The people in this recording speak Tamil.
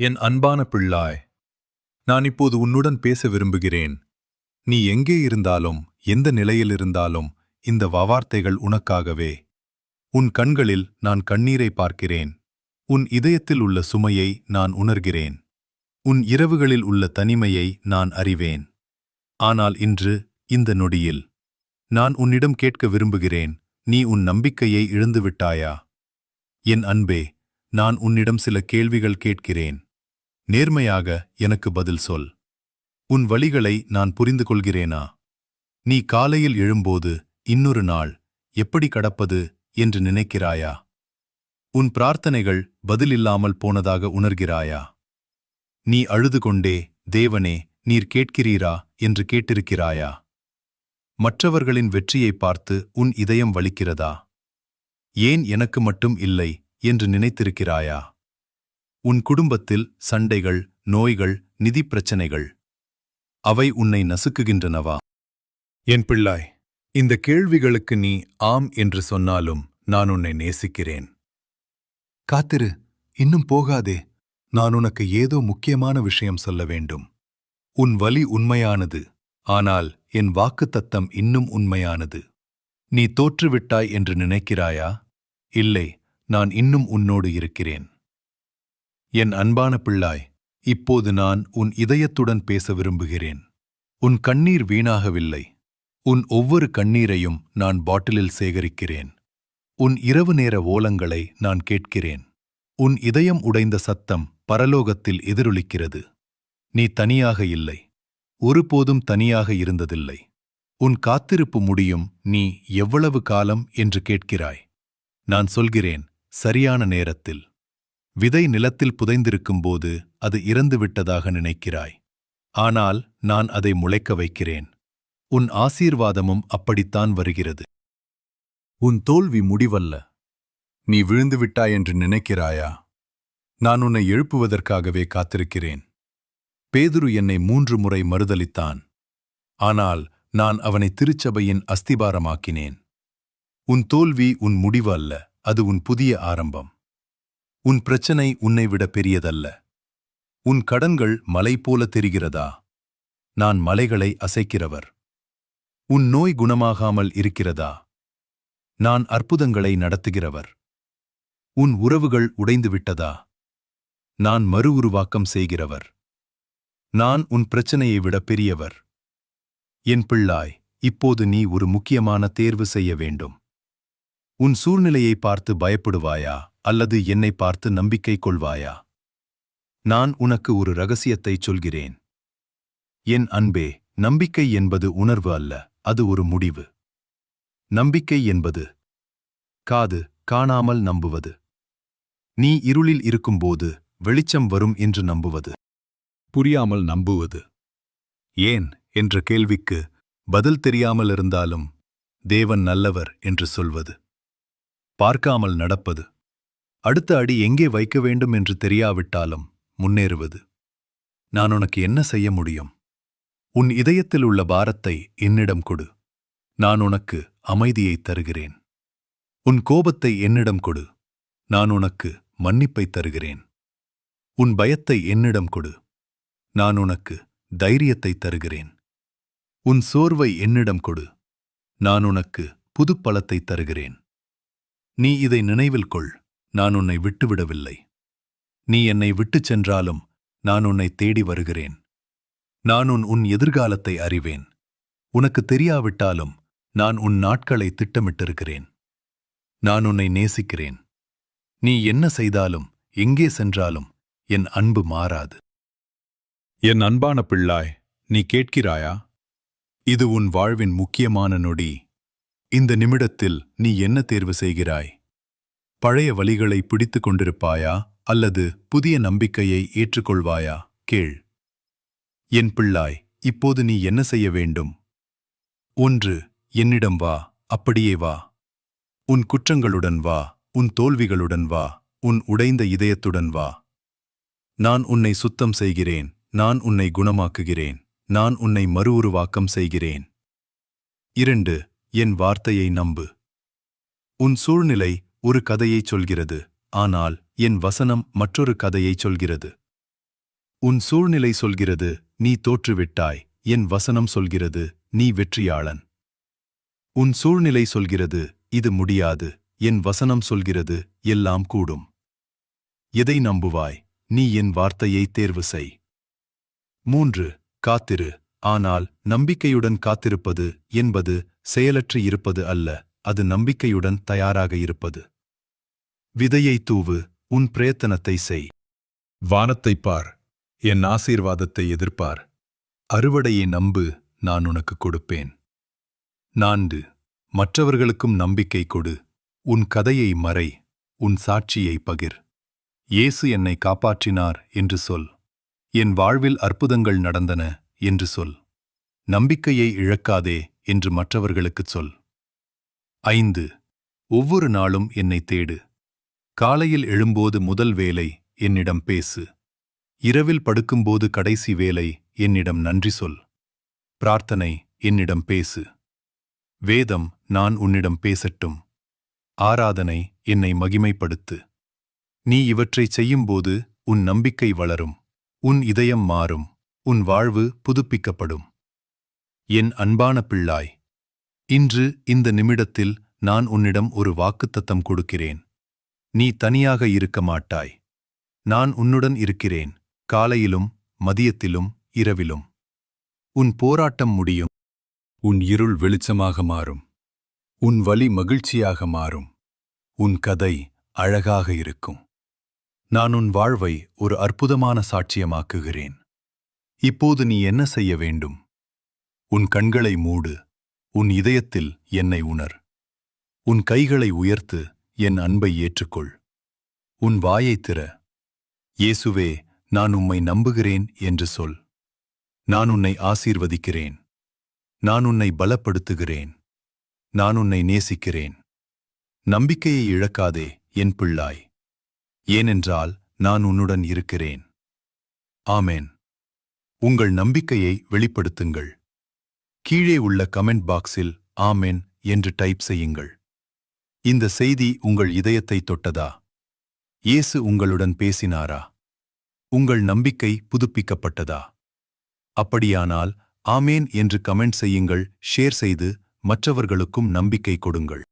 என் அன்பான பிள்ளாய் நான் இப்போது உன்னுடன் பேச விரும்புகிறேன். நீ எங்கே இருந்தாலும் எந்த நிலையில் இருந்தாலும் இந்த வவார்த்தைகள் உனக்காகவே. உன் கண்களில் நான் கண்ணீரை பார்க்கிறேன். உன் இதயத்தில் உள்ள சுமையை நான் உணர்கிறேன். உன் இரவுகளில் உள்ள தனிமையை நான் அறிவேன். ஆனால் இன்று இந்த நொடியில் நான் உன்னிடம் கேட்க விரும்புகிறேன் நீ உன் நம்பிக்கையை இழந்துவிட்டாயா? என் அன்பே நான் உன்னிடம் சில கேள்விகள் கேட்கிறேன். நேர்மையாக எனக்கு பதில் சொல். உன் வழிகளை நான் புரிந்து கொள்கிறேனா நீ காலையில் எழும்போது இன்னொரு நாள் எப்படி கடப்பது என்று நினைக்கிறாயா? உன் பிரார்த்தனைகள் பதிலில்லாமல் போனதாக உணர்கிறாயா? நீ அழுது கொண்டே தேவனே நீர் கேட்கிறீரா? என்று கேட்டிருக்கிறாயா? மற்றவர்களின் வெற்றியை பார்த்து உன் இதயம் வலிக்கிறதா? ஏன் எனக்கு மட்டும் இல்லை என்று நினைத்திருக்கிறாயா? உன் குடும்பத்தில் சண்டைகள் நோய்கள் நிதிப் பிரச்சனைகள் அவை உன்னை நசுக்குகின்றனவா? என் பிள்ளாய் இந்த கேள்விகளுக்கு நீ ஆம் என்று சொன்னாலும் நான் உன்னை நேசிக்கிறேன். காத்திரு இன்னும் போகாதே. நான் உனக்கு ஏதோ முக்கியமான விஷயம் சொல்ல வேண்டும். உன் வலி உண்மையானது ஆனால் என் வாக்குத்தத்தம் இன்னும் உண்மையானது. நீ தோற்றுவிட்டாய் என்று நினைக்கிறாயா? இல்லை நான் இன்னும் உன்னோடு இருக்கிறேன். என் அன்பான பிள்ளாய் இப்போது நான் உன் இதயத்துடன் பேச விரும்புகிறேன். உன் கண்ணீர் வீணாகவில்லை. உன் ஒவ்வொரு கண்ணீரையும் நான் பாட்டிலில் சேகரிக்கிறேன். உன் இரவு நேர ஓலங்களை நான் கேட்கிறேன். உன் இதயம் உடைந்த சத்தம் பரலோகத்தில் எதிரொலிக்கிறது. நீ தனியாக இல்லை. ஒருபோதும் தனியாக இருந்ததில்லை. உன் காத்திருப்பு முடியும் நீ எவ்வளவு காலம் என்று கேட்கிறாய். நான் சொல்கிறேன் சரியான நேரத்தில். விதை நிலத்தில் புதைந்திருக்கும்போது அது இறந்துவிட்டதாக நினைக்கிறாய். ஆனால் நான் அதை முளைக்க வைக்கிறேன். உன் ஆசீர்வாதமும் அப்படித்தான் வருகிறது. உன் தோல்வி முடிவல்ல. நீ விழுந்துவிட்டாய் என்று நினைக்கிறாயா? நான் உன்னை எழுப்புவதற்காகவே காத்திருக்கிறேன். பேதுரு என்னை மூன்று முறை மறுதலித்தான். ஆனால் நான் அவனை திருச்சபையின் அஸ்திபாரமாக்கினேன். உன் தோல்வி உன் முடிவு அல்ல அது உன் புதிய ஆரம்பம். உன் பிரச்சனை உன்னை விட பெரியதல்ல. உன் கடன்கள் மலை போல தெரிகிறதா? நான் மலைகளை அசைக்கிறவர். உன் நோய் குணமாகாமல் இருக்கிறதா? நான் அற்புதங்களை நடத்துகிறவர். உன் உறவுகள் உடைந்துவிட்டதா நான் மறு உருவாக்கம் செய்கிறவர். நான் உன் பிரச்சனையை விட பெரியவர். என் பிள்ளாய் இப்போது நீ ஒரு முக்கியமான தேர்வு செய்ய வேண்டும். உன் சூழ்நிலையை பார்த்து பயப்படுவாயா? அல்லது என்னை பார்த்து நம்பிக்கை கொள்வாயா? நான் உனக்கு ஒரு ரகசியத்தைச் சொல்கிறேன். என் அன்பே நம்பிக்கை என்பது உணர்வு அல்ல அது ஒரு முடிவு. நம்பிக்கை என்பது காது காணாமல் நம்புவது. நீ இருளில் இருக்கும்போது வெளிச்சம் வரும் என்று நம்புவது. புரியாமல் நம்புவது. ஏன்? என்ற கேள்விக்கு பதில் தெரியாமல் இருந்தாலும் தேவன் நல்லவர் என்று சொல்வது. பார்க்காமல் நடப்பது. அடுத்த அடி எங்கே வைக்க வேண்டும் என்று தெரியாவிட்டாலும் முன்னேறுவது. நான் உனக்கு என்ன செய்ய முடியும்? உன் இதயத்தில் உள்ள பாரத்தை என்னிடம் கொடு. நான் உனக்கு அமைதியைத் தருகிறேன். உன் கோபத்தை என்னிடம் கொடு. நான் உனக்கு மன்னிப்பைத் தருகிறேன். உன் பயத்தை என்னிடம் கொடு. நான் உனக்கு தைரியத்தைத் தருகிறேன். உன் சோர்வை என்னிடம் கொடு. நான் உனக்கு புதுப்பழத்தை தருகிறேன். நீ இதை நினைவில் கொள். நான் உன்னை விட்டுவிடவில்லை. நீ என்னை விட்டுச் சென்றாலும் நான் உன்னை தேடி வருகிறேன். நான் உன் உன் எதிர்காலத்தை அறிவேன். உனக்கு தெரியாவிட்டாலும் நான் உன் நாட்களை திட்டமிட்டிருக்கிறேன். நான் உன்னை நேசிக்கிறேன். நீ என்ன செய்தாலும் எங்கே சென்றாலும் என் அன்பு மாறாது. என் அன்பான பிள்ளாய் நீ கேட்கிறாயா? இது உன் வாழ்வின் முக்கியமான நொடி. இந்த நிமிடத்தில் நீ என்ன தேர்வு செய்கிறாய்? பழைய வழிகளை பிடித்துக் கொண்டிருப்பாயா? அல்லது புதிய நம்பிக்கையை ஏற்றுக்கொள்வாயா? கேள். என் பிள்ளாய் இப்போது நீ என்ன செய்ய வேண்டும்? ஒன்று என்னிடம் வா. அப்படியே வா. உன் குற்றங்களுடன் வா. உன் தோல்விகளுடன் வா. உன் உடைந்த இதயத்துடன் வா. நான் உன்னை சுத்தம் செய்கிறேன். நான் உன்னை குணமாக்குகிறேன். நான் உன்னை மறு உருவாக்கம் செய்கிறேன். இரண்டு என் வார்த்தையை நம்பு. உன் சூழ்நிலை ஒரு கதையைச் சொல்கிறது ஆனால் என் வசனம் மற்றொரு கதையைச் சொல்கிறது. உன் சூழ்நிலை சொல்கிறது நீ தோற்றுவிட்டாய். என் வசனம் சொல்கிறது நீ வெற்றியாளன். உன் சூழ்நிலை சொல்கிறது இது முடியாது. என் வசனம் சொல்கிறது எல்லாம் கூடும். எதை நம்புவாய்? நீ என் வார்த்தையை தேர்வு செய். மூன்று காத்திரு. ஆனால் நம்பிக்கையுடன் காத்திருப்பது என்பது செயலற்று இருப்பது அல்ல அது நம்பிக்கையுடன் தயாராக இருப்பது. விதையை தூவு உன் பிரயத்தனத்தை செய். வானத்தைப் பார் என் ஆசீர்வாதத்தை எதிர்பார் அறுவடையை நம்பு நான் உனக்கு கொடுப்பேன். நான்கு மற்றவர்களுக்கும் நம்பிக்கை கொடு உன் கதையை மறை உன் சாட்சியை பகிர். இயேசு என்னை காப்பாற்றினார் என்று சொல். என் வாழ்வில் அற்புதங்கள் நடந்தன என்று சொல். நம்பிக்கையை இழக்காதே என்று மற்றவர்களுக்குச் சொல். ஐந்து ஒவ்வொரு நாளும் என்னை தேடு. காலையில் எழும்போது முதல் வேலை என்னிடம் பேசு. இரவில் படுக்கும்போது கடைசி வேலை என்னிடம் நன்றி சொல். பிரார்த்தனை என்னிடம் பேசு. வேதம் நான் உன்னிடம் பேசட்டும். ஆராதனை என்னை மகிமைப்படுத்து. நீ இவற்றைச் செய்யும்போது உன் நம்பிக்கை வளரும். உன் இதயம் மாறும். உன் வாழ்வு புதுப்பிக்கப்படும். என் அன்பான பிள்ளாய் இன்று இந்த நிமிடத்தில் நான் உன்னிடம் ஒரு வாக்குத்தத்தம் கொடுக்கிறேன். நீ தனியாக இருக்க மாட்டாய். நான் உன்னுடன் இருக்கிறேன். காலையிலும் மதியத்திலும் இரவிலும். உன் போராட்டம் முடியும். உன் இருள் வெளிச்சமாக மாறும். உன் வலி மகிழ்ச்சியாக மாறும். உன் கதை அழகாக இருக்கும். நான் உன் வாழ்வை ஒரு அற்புதமான சாட்சியமாக்குகிறேன். இப்போது நீ என்ன செய்ய வேண்டும்? உன் கண்களை மூடு. உன் இதயத்தில் என்னை உணர். உன் கைகளை உயர்த்து. என் அன்பை ஏற்றுக்கொள். உன் வாயைத் திற. இயேசுவே நான் உம்மை நம்புகிறேன் என்று சொல். நான் உன்னை ஆசீர்வதிக்கிறேன். நான் உன்னை பலப்படுத்துகிறேன். நான் உன்னை நேசிக்கிறேன். நம்பிக்கையை இழக்காதே என் பிள்ளாய். ஏனென்றால் நான் உன்னுடன் இருக்கிறேன். ஆமேன். உங்கள் நம்பிக்கையை வெளிப்படுத்துங்கள். கீழே உள்ள கமெண்ட் பாக்ஸில் ஆமென் என்று டைப் செய்யுங்கள். இந்த செய்தி உங்கள் இதயத்தை தொட்டதா? இயேசு உங்களுடன் பேசினாரா? உங்கள் நம்பிக்கை புதுப்பிக்கப்பட்டதா? அப்படியானால் ஆமேன் என்று கமெண்ட் செய்யுங்கள் ஷேர் செய்து மற்றவர்களுக்கும் நம்பிக்கை கொடுங்கள்.